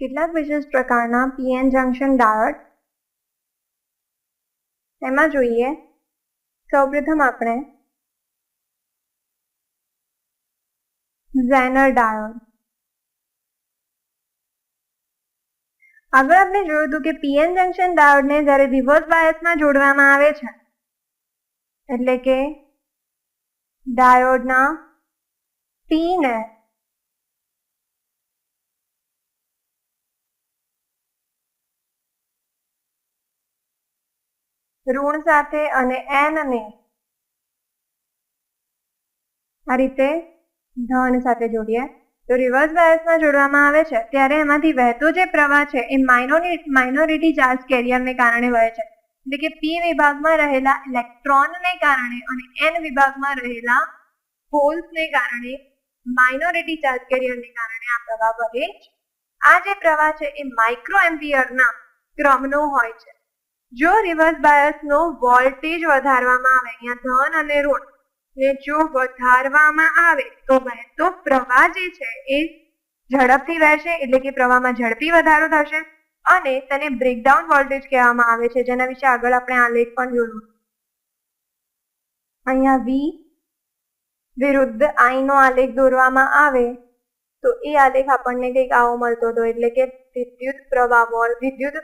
કેટલાક વિશિષ્ટ પ્રકારના પીએન જંક્શન ડાયોડ એમાં જોઈએ, સૌપ્રથમ આપણે ઝેનર ડાયોડ આગળ આપણે જોયું હતું કે પીએન જંક્શન ડાયોડને જ્યારે રિવર્સ બાયસમાં જોડવામાં આવે છે, એટલે કે ડાયોડના પી ઋણ સાથે અને એન ને આ રીતે ધન સાથે જોડીએ. તો રિવર્સ બાયસમાં જોડવામાં આવે છે. ત્યારે એમાંથી વહેતો જે પ્રવાહ છે એ માઇનોરિટી માઇનોરિટી ચાર્જ કેરિયરને કારણે વહે છે. એટલે કે પી વિભાગમાં રહેલા ઇલેક્ટ્રોનને કારણે અને એન વિભાગમાં રહેલા હોલ્સને કારણે માઇનોરિટી ચાર્જ કેરિયરને કારણે આ પ્રવાહ વહે છે. આ જે પ્રવાહ છે એ માઇક્રો એમ્પિયરના ક્રમનો હોય છે. જો રિવર્સ બાયસનો વોલ્ટેજ વધારવામાં આવે, અહીંયા ધન અને ઋણ, ને જો વધારવામાં આવે, તો વહેતો પ્રવાહ જે છે એ ઝડપથી વહેશે, એટલે કે પ્રવાહમાં ઝડપી વધારો થશે અને તેને બ્રેકડાઉન વોલ્ટેજ કહેવામાં આવે છે. જેના વિશે આગળ આપણે આલેખ પણ જોયું. અહીંયા વી વિરુદ્ધ આઈ નો આલેખ દોરવામાં આવે, તો એ આલેખ આપણને કંઈક આવો મળતો હતો, એટલે કે વિદ્યુત પ્રવાહ, વિદ્યુત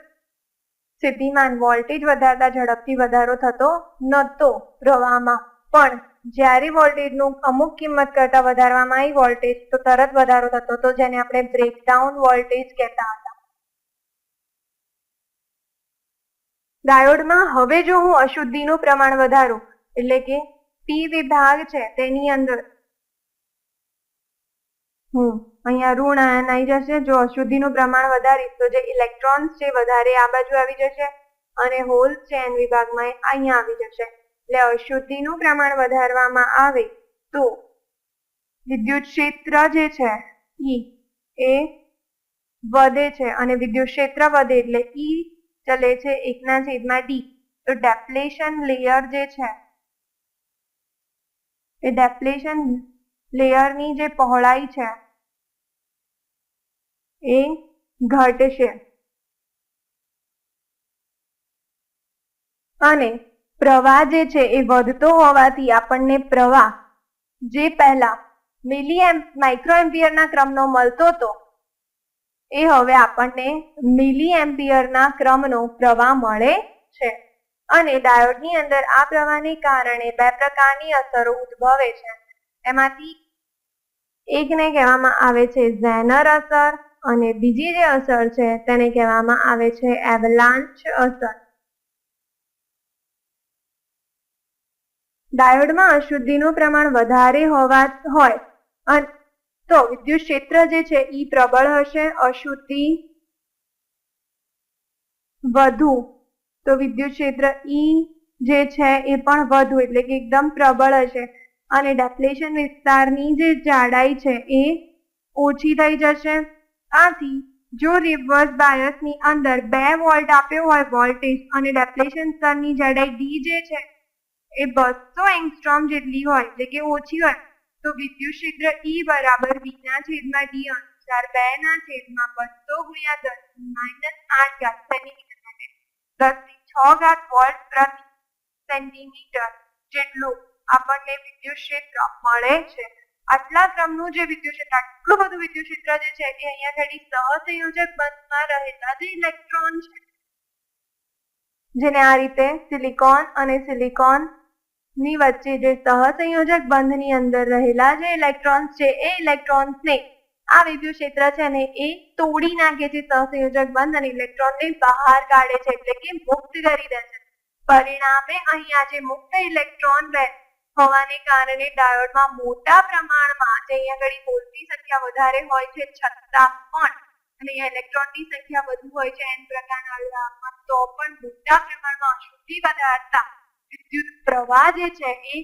સ્થિતિમાન વોલ્ટેજ વધારતા ઝડપથી વધારો થતો નહોતો પ્રવાહમાં. પણ જ્યારે વોલ્ટેજનું અમુક કિંમત કરતા વધારવામાં આવી વોલ્ટેજ તો તરત વધારો થતો હતો, જેને આપણે બ્રેકડાઉન વોલ્ટેજ કહેતા હતા. ડાયોડમાં હવે જો હું અશુદ્ધિનું પ્રમાણ વધારું, એટલે કે પી વિભાગ છે તેની અંદર હું. અહીંયા ઋણ આયન આવી જશે. જો અશુદ્ધિનું પ્રમાણ વધારીશ, તો જે ઇલેક્ટ્રોન્સ છે વધારે આ બાજુ આવી જશે અને હોલ્સ છે એન વિભાગમાં અહીંયા આવી જશે. એટલે અશુદ્ધિનું પ્રમાણ વધારવામાં આવે તો વિદ્યુત ક્ષેત્ર જે છે ઈ એ વધે છે અને વિદ્યુત ક્ષેત્ર વધે એટલે ઈ ચલે છે એકના છેદમાં ડી. તો ડેપ્લેશન લેયર જે છે એ ડેપ્લેશન લેયરની જે પહોળાઈ છે, એ ઘટશે. અને પ્રવાહ જે છે, એ વધતો હોવાથી આપણને પ્રવાહ જે પહેલા મિલી એમ માઇક્રો એમ્પિયરના ક્રમનો મળતો હતો, એ હવે આપણને મિલી એમ્પિયરના ક્રમનો પ્રવાહ મળે છે. અને ડાયોડની અંદર આ પ્રવાહને કારણે બે પ્રકારની અસરો ઉદ્ભવે છે. એમાંથી એકને કહેવામાં આવે છે ઝેનર અસર અને બીજી જે અસર છે તેને કહેવામાં આવે છે એવલાન્ચ અસર. ડાયોડમાં અશુદ્ધિનું પ્રમાણ વધારે હોવા હોય તો વિદ્યુત ક્ષેત્ર જે છે એ પ્રબળ હશે, અશુદ્ધિ વધુ તો વિદ્યુત ક્ષેત્ર ઈ જે છે એ પણ વધુ એટલે કે એકદમ પ્રબળ હશે. અને ડેપ્લેશન વિસ્તારની જે જાડાઈ છે એ ઓછી થઈ જશે. આથી જો રિવર્સ બાયસની અંદર બે વોલ્ટ આપ્યો હોય વોલ્ટેજ અને ડેપ્લેશન સ્તરની જાડાઈ ડી જે છે, એ બસો એંગસ્ટ્રોમ જેટલી હોય, એટલે કે ઓછી હોય, તો વિદ્યુત ક્ષેત્ર ઈ બરાબર વીના છેદમાં ડી અનુસાર બે ના છેદમાં બસો ગુણ્યા દસ માઇનસ આઠ ઘાત સેન્ટીમીટર માટે દસથી છ ઘાત વોલ્ટ પ્રતિ સેન્ટીમીટર જેટલું આપણને વિદ્યુત ક્ષેત્ર મળે છે. આટલા ક્રમનું જે વિદ્યુત ક્ષેત્ર આટલું બધું વિદ્યુત ક્ષેત્ર જે છે એ અહીંયા ઘડી સહસંયોજક બંધમાં રહેલા જે ઇલેક્ટ્રોન છે, જેને આ રીતે સિલિકોન અને સિલિકોનની વચ્ચે જે સહસંયોજક બંધની અંદર રહેલા જે ઇલેક્ટ્રોન્સ છે, એ ઇલેક્ટ્રોન્સને આ વિદ્યુત ક્ષેત્ર છે ને એ તોડી નાખે છે સહસંયોજક બંધ અને ઇલેક્ટ્રોનને બહાર કાઢે છે, એટલે કે મુક્ત કરી દે છે. પરિણામે અહીંયા જે મુક્ત ઇલેક્ટ્રોન હોવાને કારણે ડાયોડમાં મોટા પ્રમાણમાં જે અહીંયા આગળ હોલની સંખ્યા વધારે હોય છે, છતાં પણ, અને ઇલેક્ટ્રોનની સંખ્યા વધુ હોય છે એન પ્રકારના અલ્લાહમાં તો પણ મોટા પ્રમાણમાં અશુદ્ધિ વધારતા વિદ્યુત પ્રવાહ જે છે એ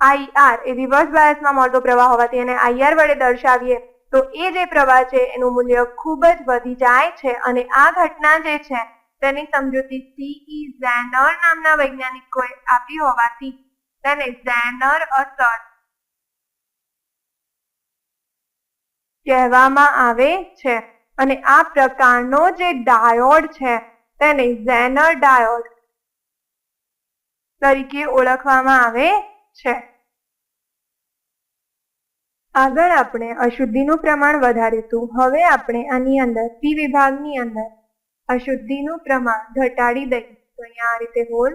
આઈઆર એ રિવર્સ બાયસમાં મળતો પ્રવાહ હોવાથી એને આઈઆર વડે દર્શાવીએ, તો એ જે પ્રવાહ છે, એનું મૂલ્ય ખૂબ જ વધી જાય છે, અને આ ઘટના જે છે તેની સમજૂતી સીઈ ઝેનર નામના વૈજ્ઞાનિકોએ આપી હોવાથી તેને ઝેનર અસર કહેવામાં આવે છે. અને આ પ્રકારનો જે ડાયોડ છે, તેને ઝેનર ડાયોડ તરીકે ઓળખવામાં આવે છે. આગળ આપણે અશુદ્ધિનું પ્રમાણ વધારીશું. હવે આપણે આની અંદર, પી વિભાગની અંદર અશુદ્ધિનું પ્રમાણ ઘટાડી દઈએ. તો અહીંયા આ રીતે હોલ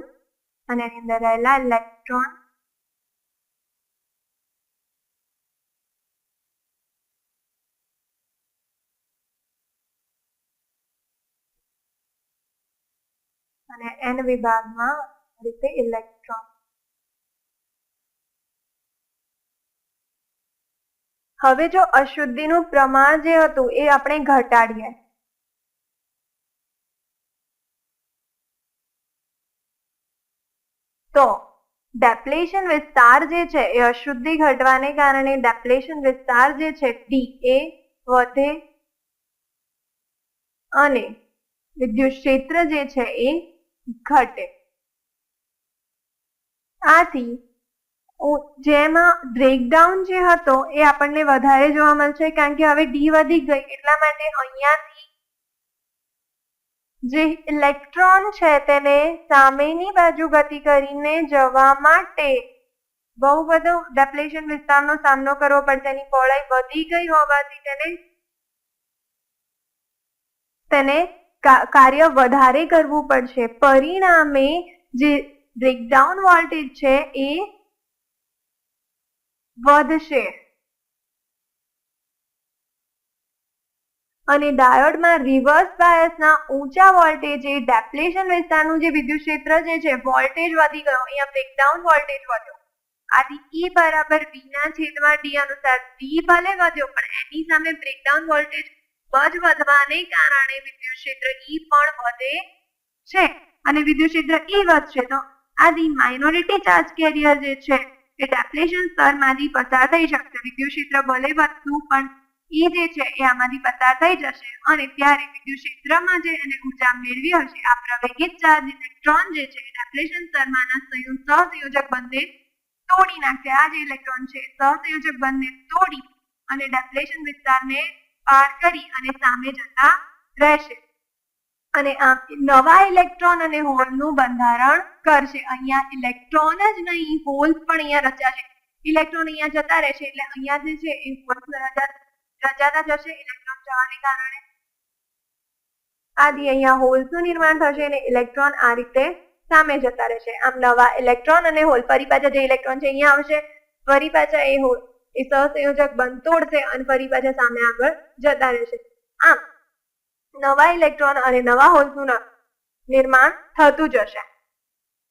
અને એની અંદર રહેલા ઇલેક્ટ્રોન અને એન વિભાગમાં રીતે ઇલેક્ટ્રોન હવે જો અશુદ્ધિનું પ્રમાણ જે હતું એ આપણે ઘટાડીએ તો ડેપ્લેશન વિસ્તાર જે છે એ અશુદ્ધિ ઘટવાને કારણે ડેપ્લેશન વિસ્તાર જે છે ડી એ વધે અને વિદ્યુત ક્ષેત્ર જે છે એ ઘટે. આથી જેમાં બ્રેકડાઉન જે હતો એ આપણને વધારે જોવા મળશે કારણ કે હવે ડી વધી ગઈ એટલા માટે અહીંયાથી જે ઇલેક્ટ્રોન છે તેને સામેની બાજુ ગતિ કરીને જવા માટે બહુ બધો ડેપ્લેશન વિસ્તારનો સામનો કરવો પડશે એની પહોળાઈ વધી ગઈ હોવાથી તેને તેને કાર્ય વધારે કરવું પડશે. પરિણામે જે બ્રેકડાઉન વોલ્ટેજ છે એ વધશે. અને ડાયોડમાં રિવર્સ બાયસના ઊંચા વોલ્ટેજે ડેપ્લેશન વિસ્તારનું જે વિદ્યુત ક્ષેત્ર જે છે વોલ્ટેજ વધી ગયો. અહીંયા બ્રેકડાઉન વોલ્ટેજ વધ્યો. આથી E બરાબર V ના છેદમાં D અનુસાર V ભલે વધ્યો, પણ એની સામે બ્રેકડાઉન વોલ્ટેજ જ વધવાને કારણે વિદ્યુત ક્ષેત્ર E પણ વધે છે અને વિદ્યુત ક્ષેત્ર E વધશે. તો આથી માઇનોરિટી ચાર્જ કેરિયર જે છે, એ ડેપ્લેશન સ્તરમાંથી પસાર થઈ શકશે. વિદ્યુત ક્ષેત્ર ભલે વધતું, પણ એ છે એ આમાંથી પસાર થઈ જશે અને ત્યારે વિદ્યુત ક્ષેત્રમાં જે એને ઊર્જા મેળવી હશે, આ પ્રવેગિત ચાર્જ ઇલેક્ટ્રોન જે છે એ ડેપ્લેશન સ્તરમાંના સંયુ સહસંયોજક બંધને તોડી નાખશે. આ જે ઇલેક્ટ્રોન છે સહસંયોજક બંધને તોડી અને ડેપ્લેશન વિસ્તારને પાર કરી અને સામે જતા રહેશે. અને આમ નવા ઇલેક્ટ્રોન અને હોલનું બંધારણ કરશે. અહીંયા ઇલેક્ટ્રોન જ નહીં હોલ પણ અહીંયા રચાશે. ઇલેક્ટ્રોન અહીંયા જતા રહેશે. એટલે અહીંયા જે છે એ હોલ્સ રચા- રચાતા જશે ઇલેક્ટ્રોન જવાને કારણે. આથી અહીંયા હોલ્સનું નિર્માણ થશે અને ઇલેક્ટ્રોન આ રીતે સામે જતા રહેશે. આમ નવા ઇલેક્ટ્રોન અને હોલ, ફરી પાછા જે ઇલેક્ટ્રોન છે, અહીંયા આવશે. ફરી પાછા એ હોલ, એ સહસંયોજક બંધ તોડશે અને ફરી પાછા સામે આગળ જતા રહેશે. આમ, નવા ઇલેક્ટ્રોન અને નવા હોલ્સનું નિર્માણ થતું જશે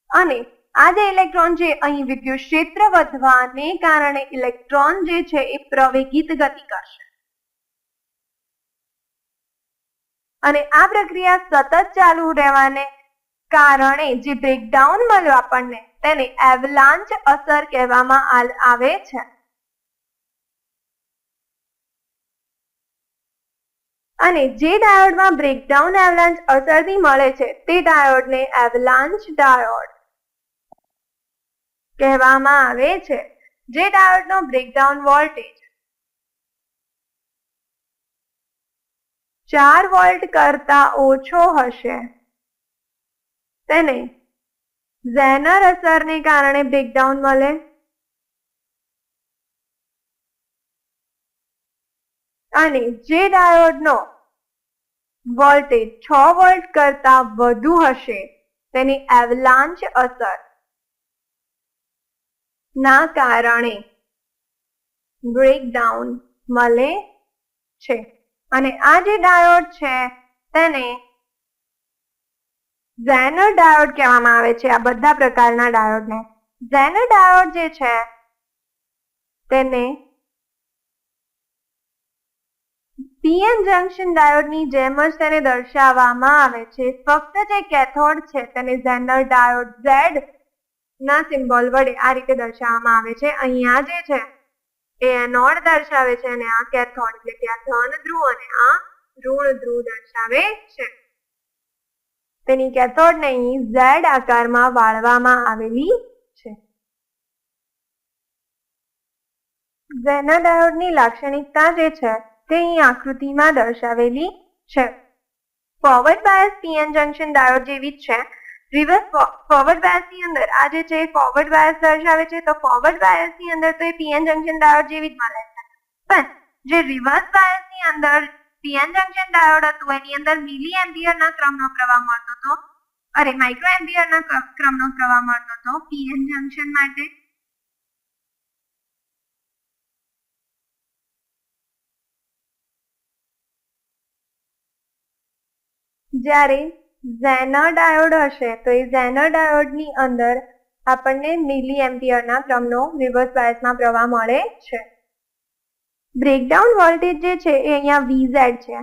અને આ જે ઇલેક્ટ્રોન છે, અહીં વિદ્યુત ક્ષેત્ર વધવાને કારણે ઇલેક્ટ્રોન જે છે, એ પ્રવેગિત ગતિ કરશે. અને આ પ્રક્રિયા સતત ચાલુ રહેવાને કારણે જે બ્રેકડાઉન મળ્યો આપણને તેને એવલાન્ચ અસર કહેવામાં આવે છે. અને જે ડાયોડમાં બ્રેકડાઉન એવલાન્ચ અસરથી મળે છે તે ડાયોડને એવલાન્ચ ડાયોડ કહેવામાં આવે છે. જે ડાયોડનો બ્રેકડાઉન વોલ્ટેજ ચાર વોલ્ટ કરતા ઓછો હશે. તેને ઝેનર અસરને કારણે બ્રેકડાઉન મળે. અને જે ડાયોડનો વોલ્ટેજ છ વોલ્ટ કરતા વધુ હશે, તેની એવલાન્ચ અસર ના કારણે બ્રેકડાઉન મળે છે. અને આ જે ડાયોડ છે, તેને ઝેનર ડાયોડ કહેવામાં આવે છે. આ બધા પ્રકારના ડાયોડને ઝેનર ડાયોડ જે છે, તેને પીએન જંકશન ડાયોડની જેમ જ તેને દર્શાવવામાં આવે છે. ફક્ત જે કેથોડ છે, તેને ઝેનર ડાયોડ ઝેડ ના સિમ્બોલ વડે આ રીતે દર્શાવવામાં આવે છે. અહીંયા જે છે એ નોડ દર્શાવે છે અને આ કેથોડ એટલે કે આ ધન ધ્રુવ અને આ ઋણ ધ્રુવ દર્શાવે છે. તેની કેથોડને અહીં ઝેડ આકારમાં વાળવામાં આવેલી છે. ઝેના ડાયોડની લાક્ષણિકતા જે છે, તે અહીં આકૃતિમાં દર્શાવેલી છે. Forward bias PN junction diode જેવી જ છે. રિવર્સ ફોરવર્ડ બાયસની અંદર આ જે છે ફોરવર્ડ બાયસ દર્શાવે છે, તો ફોરવર્ડ બાયસની અંદર તો એ પીએન જંકશન ડાયોડ જેવી જ મળે છે. પણ જે રિવર્સ બાયસની અંદર પીએન જંકશન ડાયોડ હતું, એની અંદર મિલી એમ્પિયરના ક્રમનો પ્રવાહ મળતો હતો. અરે માઇક્રો એમ્પિયરના ક્રમનો પ્રવાહ મળતો હતો પીએન જંકશન માટે. જ્યારે ઝેનર ડાયોડ હશે, તો એ ઝેનર ડાયોડની અંદર આપણને મિલી એમ્પિયરના ક્રમનો રિવર્સ બાયસમાં પ્રવાહ મળે છે બ્રેકડાઉન વોલ્ટેજ જે છે, એ અહીંયા વીઝેડ છે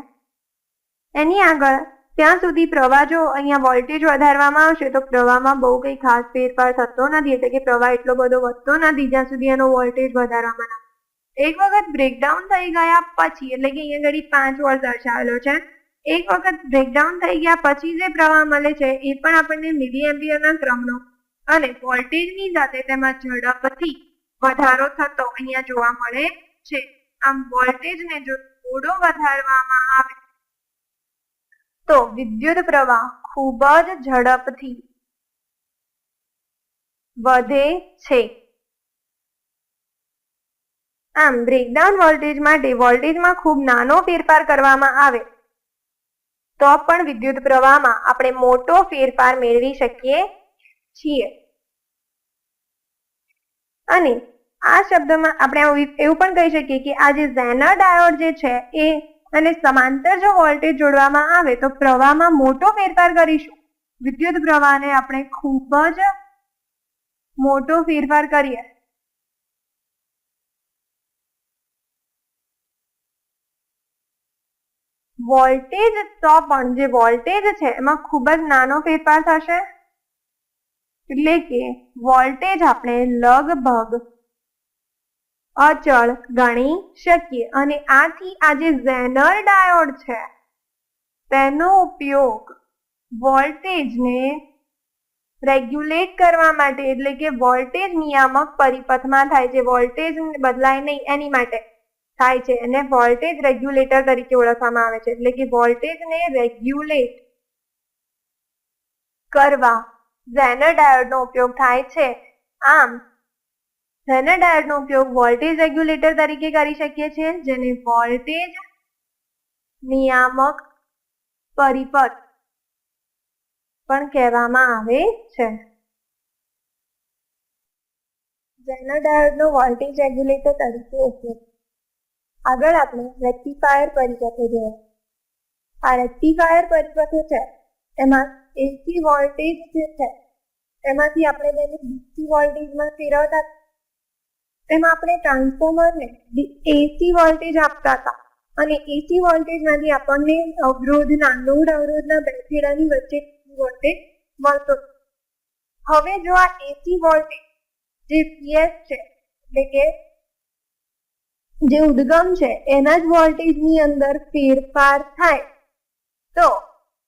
એની આગળ, ત્યાં સુધી પ્રવાહ જો અહીંયા વોલ્ટેજ વધારવામાં આવશે, તો પ્રવાહમાં બહુ કંઈ ખાસ ફેરફાર થતો નથી, એટલે કે પ્રવાહ એટલો બધો વધતો નથી, જ્યાં સુધી એનો વોલ્ટેજ વધારવામાં આવે. એક વખત બ્રેકડાઉન થઈ ગયા પછી, એટલે કે અહીંયા ઘડી પાંચ વોલ્ટ દર્શાવેલો છે એક વખત બ્રેકડાઉન થઈ ગયા પછી જે પ્રવાહ મળે છે, એ પણ આપણને મિલી એમ્પિયરના ક્રમનો અને વોલ્ટેજની સાથે તેમાં ઝડપથી વધારો થતો અહીંયા જોવા મળે છે. આમ વોલ્ટેજને જો થોડો વધારવામાં આવે તો વિદ્યુત પ્રવાહ ખૂબ જ ઝડપથી વધે છે. આમ બ્રેકડાઉન વોલ્ટેજ માટે વોલ્ટેજમાં ખૂબ નાનો ફેરફાર કરવામાં આવે તો પણ વિદ્યુત પ્રવાહમાં આપણે મોટો ફેરફાર મેળવી શકીએ છીએ. અને આ શબ્દમાં આપણે એવું પણ કહી શકીએ કે આ જે ઝેનર ડાયોડ જે છે એ, અને સમાંતર જો વોલ્ટેજ જોડવામાં આવે તો પ્રવાહમાં મોટો ફેરફાર કરીશું. વિદ્યુત પ્રવાહને આપણે ખૂબ જ મોટો ફેરફાર કરીએ. વોલ્ટેજ તો પણ જે વોલ્ટેજ છે, એમાં ખૂબ જ નાનો ફેરફાર થશે. એટલે કે વોલ્ટેજ આપણે લગભગ અચળ ગણી શકીએ. અને આથી આ જે ઝેનર ડાયોડ છે, તેનો ઉપયોગ વોલ્ટેજને રેગ્યુલેટ કરવા માટે, એટલે કે વોલ્ટેજ નિયામક પરિપથમાં થાય છે. વોલ્ટેજ બદલાય નહીં એની માટે. થાય છે અને વોલ્ટેજ રેગ્યુલેટર તરીકે ઓળખવામાં આવે છે. એટલે કે વોલ્ટેજને રેગ્યુલેટ કરવા ઝેનર ડાયોડનો ઉપયોગ થાય છે. આમ ઝેનર ડાયોડનો ઉપયોગ વોલ્ટેજ રેગ્યુલેટર તરીકે કરી શકીએ છીએ, જેને વોલ્ટેજ નિયામક પરિપથ પણ કહેવામાં આવે છે. ઝેનર ડાયોડનો વોલ્ટેજ રેગ્યુલેટર તરીકે ઉપયોગ આગળ આપણે રેક્ટિફાયર પરિપથો જોઈએ આ રેક્ટિફાયર પરિપથો છે, એમાં એસી વોલ્ટેજ જે છે, એમાંથી આપણે તેને ડીસી વોલ્ટેજમાં ફેરવતા તેમાં આપણે ટ્રાન્સફોર્મરને એસી વોલ્ટેજ આપતા હતા અને એસી વોલ્ટેજમાંથી આપણને અવરોધના, લોડ અવરોધના બે છેડાની વચ્ચે વોલ્ટેજ મળતો. હવે જો આ એસી વોલ્ટેજ જે પીએસ છે, એટલે કે જે ઉદ્ગમ છે, એના જ વોલ્ટેજની અંદર ફેરફાર થાય. તો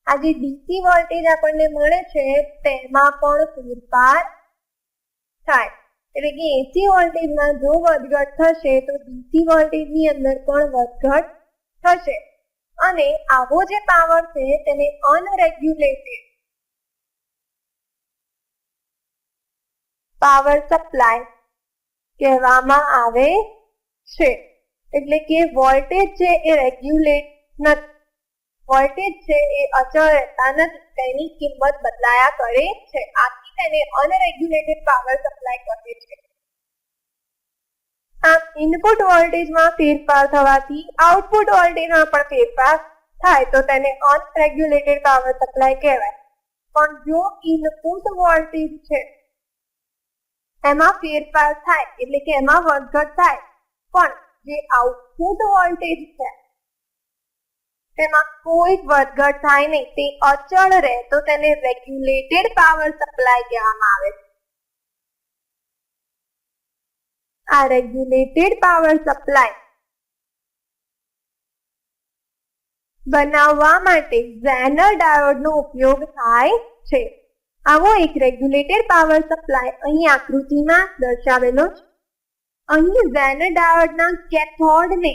આ જે ડીસી વોલ્ટેજ આપણને મળે છે, તેમાં પણ ફેરફાર થાય. એટલે કે એસી વોલ્ટેજમાં જો વધઘટ થશે, તો ડીસી વોલ્ટેજની અંદર પણ વધઘટ થશે. અને આવો જે પાવર છે, તેને અનરેગ્યુલેટેડ પાવર સપ્લાય કહેવામાં આવે છે. એટલે કે વોલ્ટેજ છે એ રેગ્યુલેટ નથી. વોલ્ટેજ છે એ અચળ રહેતા નથી, તેની કિંમત બદલાયા કરે છે. આથી તેને અનરેગ્યુલેટેડ પાવર સપ્લાય કહે છે. આમ ઇનપુટ વોલ્ટેજમાં ફેરફાર થવાથી આઉટપુટ વોલ્ટેજમાં પણ ફેરફાર થાય તો તેને અનરેગ્યુલેટેડ પાવર સપ્લાય કહેવાય. પણ જો ઇનપુટ વોલ્ટેજ છે, એમાં ફેરફાર થાય, એટલે કે એમાં વધઘટ થાય પણ જે આઉટપુટ વોલ્ટેજ છે, તેમાં કોઈ વધઘટ થાય નહીં. તે અચળ રહે તો તેને રેગ્યુલેટેડ પાવર સપ્લાય કહેવામાં આવે છે. આ રેગ્યુલેટેડ પાવર સપ્લાય બનાવવા માટે ઝેનર ડાયોડનો ઉપયોગ થાય છે. આવો એક રેગ્યુલેટેડ પાવર સપ્લાય અહીં આકૃતિમાં દર્શાવેલો છે. અહીં ઝેનર ડાયોડના કેથોડને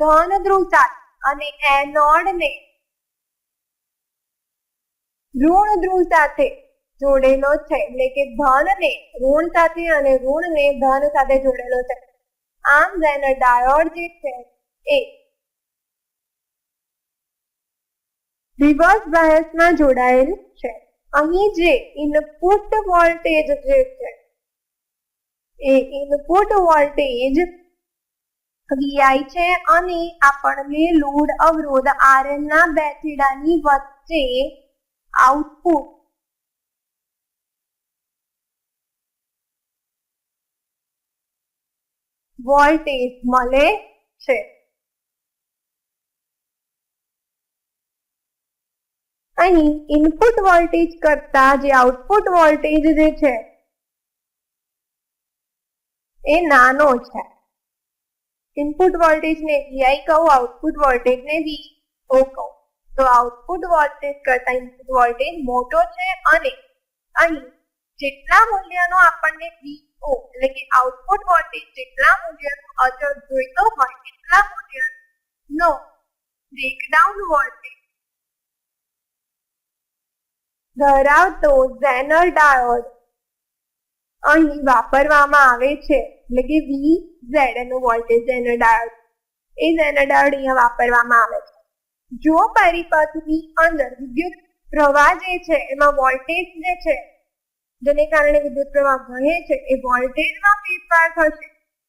ધન ધ્રુવ સાથે અને એનોડને ઋણ ધ્રુવ સાથે જોડેલો છે. એટલે કે ધનને, ઋણ સાથે અને ઋણને ધન સાથે જોડેલો છે. આમ જેનો ડાયોડ જે છે એ રિવર્સ બાયસમાં જોડાયેલ છે. અહીં જે ઇનપુટ વોલ્ટેજ જે છે ઇનપુટ વોલ્ટેજ વીઆઈ છે અને આપણને લોડ અવરોધ આરએન ના બે થીડાની વચ્ચે આઉટપુટ વોલ્ટેજ મળે છે. અહીં ઇનપુટ વોલ્ટેજ કરતા જે આઉટપુટ વોલ્ટેજ જે છે એ નાનો છે. ઇનપુટ વોલ્ટેજ ને વીઆઈ કહું આઉટપુટ વોલ્ટેજ ને વીઓ કહું. તો આઉટપુટ વોલ્ટેજ કરતા ઇનપુટ વોલ્ટેજ મોટો છે અને અહીં જેટલા મૂલ્યનો આપણને વીઓ એટલે કે આઉટપુટ વોલ્ટેજ જેટલા મૂલ્યનો અચળ જોઈતો હોય, એટલા મૂલ્યનો બ્રેકડાઉન વોલ્ટેજ ધરાવતો ઝેનર ડાયોડ અહીં વાપરવામાં આવે છે. એટલે કે વી ઝેડ એનો વોલ્ટેજ ડાયોડ એ ડાયોડ અહીંયા વાપરવામાં આવે છે. જો પરિપથની અંદર વિદ્યુત પ્રવાહ જે છે, એમાં વોલ્ટેજ જે છે, જેને કારણે વિદ્યુત પ્રવાહ વહે છે, એ વોલ્ટેજમાં ફેરફાર થશે.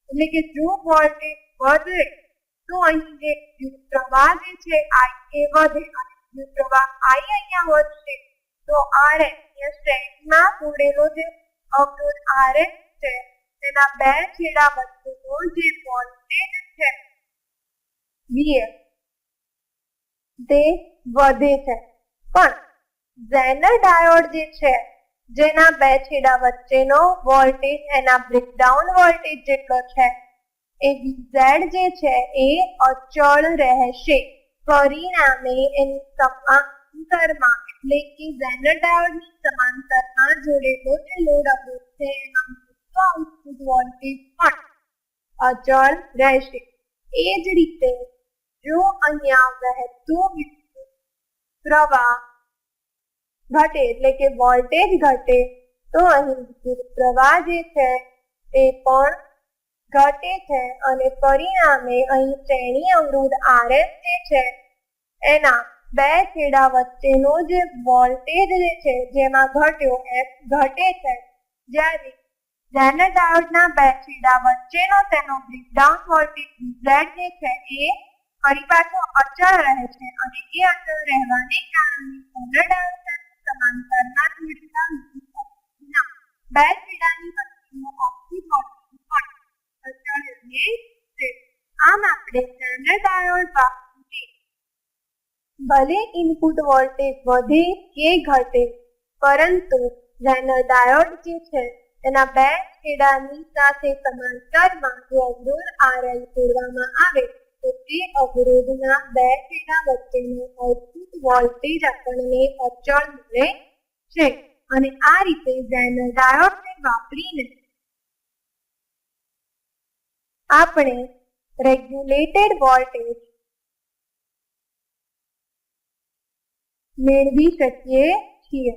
એટલે કે જો વોલ્ટેજ વધે, તો અહીં જે વિદ્યુત પ્રવાહ જે છે આઈ એ વધે અને વિદ્યુત પ્રવાહ આઈ અહીંયા વધશે, તો આર અહીંયા સ્ટેન્ડમાં જોડેલો જે અવરોધ આર છે. તેના બે છેડા વચ્ચેનો જે વોલ્ટેજ છે વીએફ તે વધે છે. પણ ઝેનર ડાયોડ જે છે, જેના બે છેડા વચ્ચેનો વોલ્ટેજ, એના બ્રેકડાઉન વોલ્ટેજ જેટલો છે, એ ઝેડ જે છે, એ અચળ રહેશે. પરિણામે એની સમાંતરમાં એટલે ઝેનર ડાયોડની સમાંતરમાં જોડેલો જે લોડ અવરોધ છે એના આઉટપુટ વોલ્ટેજ પણ અચળ રહેશે એ જ રીતે જો અહીંયા વહેતો પ્રવાહ ઘટે એટલે કે વોલ્ટેજ ઘટે તો અહીં વિદ્યુત પ્રવાહ જે છે તે પણ ઘટે છે અને પરિણામે અહીં શ્રેણી અવરોધ આરએસ જે છે એના બે છેડા વચ્ચેનો જે વોલ્ટેજ છે, જેમાં ઘટ્યો એ ઘટે છે. જ્યારે ઝેનર ડાયોડના બે છેડા વચ્ચેનો તેનો બ્રેકડાઉન વોલ્ટેજ ઝેડ જે છે, એ ફરી પાછો અચળ રહે છે અને એ અચળ રહેવાને કારણે ઝેનર ડાયોડ સમાંતરના જોડેલા બે છેડાની વચ્ચેનો ઓપ્ટિક વોલ્ટેજ અચળ રહે છે. આમ આપણે ઝેનર ડાયોડ ભલે ઇનપુટ વોલ્ટેજ વધે કે ઘટે, પરંતુ ઝેનર ડાયોડ જે છે, તેના બે છેડાની સાથે સમાંતરમાં જો અવરોધ આરએલ જોડવામાં આવે, તો તે અવરોધના બે છેડા વચ્ચેનો આઉટપુટ વોલ્ટેજ આપણને અચળ મળે છે. અને આ રીતે ઝેનર ડાયોડને વાપરીને આપણે રેગ્યુલેટેડ વોલ્ટેજ મેળવી શકીએ છીએ